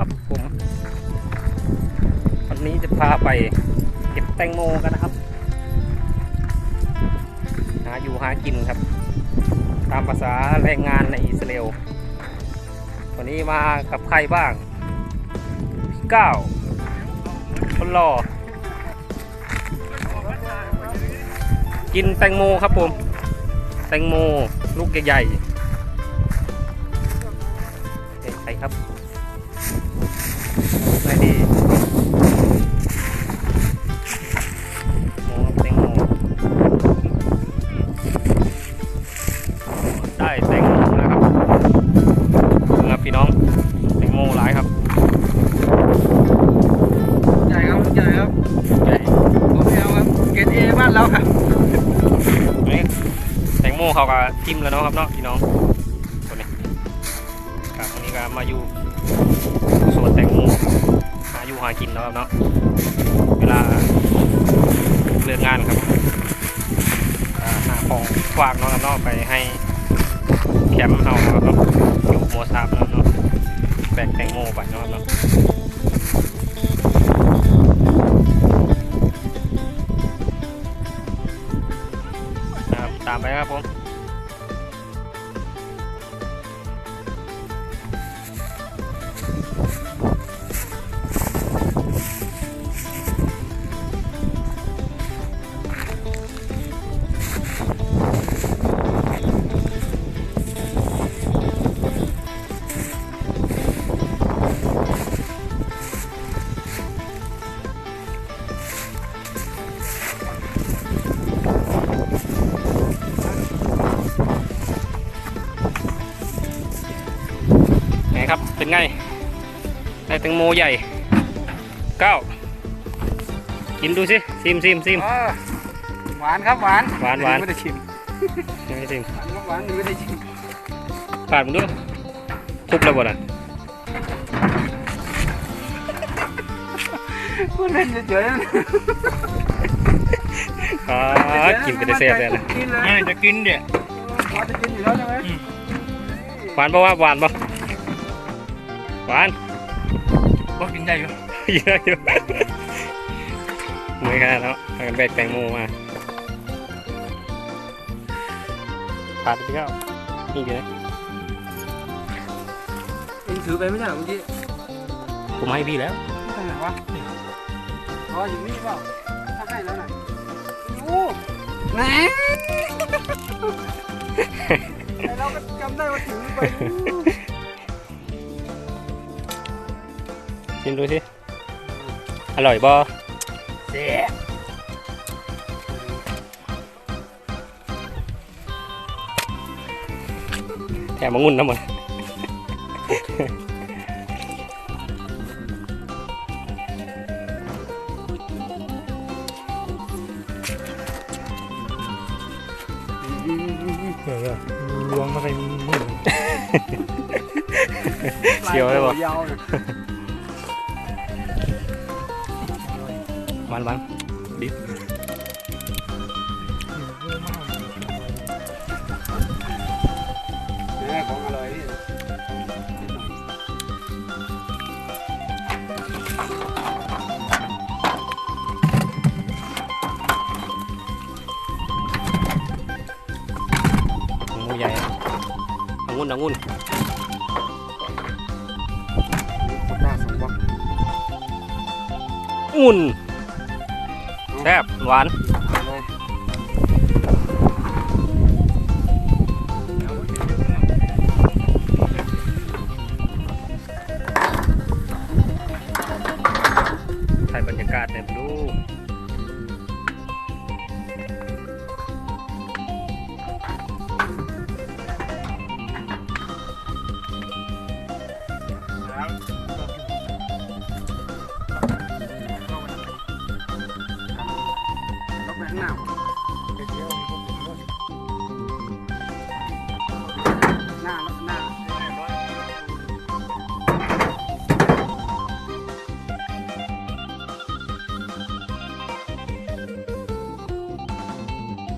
ครับผมวันนี้จะพาไปเก็บแตงโมกันนะครับ หาอยู่หากินครับ ตามภาษาแรงงานในอิสราเอลวันนี้มากับใครบ้างพี่ก้าวคนรอกินแตงโมครับผม แตงโมลูกใหญ่ๆเด็กไปครับ มเขาก็ทิมแล้วเนาะครับเนาะพี่น้องคนนี้ครับวันนี้ก็มาอยู่สวนแตงโมหาอยู่หากินเนาะครับเนาะเวลาเลิกงานครับหาของฝากเนาะครับเนาะไปให้แคมป์เฮาครับเนาะอยู่โมซาบเนาะครับเนาะแบกแตงโมไปเนาะครับเนาะนะครับตามไปครับผม ไงครับ เป็นไงได้แตงโมใหญ่เก้ากินดูสิซิมซิมซิมอ๋อหวานครับหวานหวานหวาน ไม่ได้ชิมยังไม่ซิมหวานครับหวานไม่ได้ชิมปาดมึงดูทุบแล้วบ่ล่ะมันเล่นเฉยๆนะอ่ากินไปได้เสียบเลยนะกินเลยไม่จะกินเดี๋ยวหวานจะกินอยู่แล้วใช่ไหมหวานปะว่าหวานปะ หวานก็กินได้อยู่เยอะอยู่เหมือนกันแล้วพากันแบกแตงโมมาปาดไปแล้วนี่เดี๋ยวนะเองถือไปไม่ใช่เหรอเมื่อกี้ผมให้พี่แล้วทางไหนวะอ๋ออยู่นี่เปล่าถ้าให้แล้วน่ะอยู่ไหนไอ้เราก็จำได้ว่าถือไป ชิมดูสิอร่อยบ่เสียแถมมางุ่นน้ำมันเออล้วงเข้าไปมือเชียวเลยบ่ ยาวเลยหว ซ่บหวานถ่ายบรรยากาศเต็มดู now.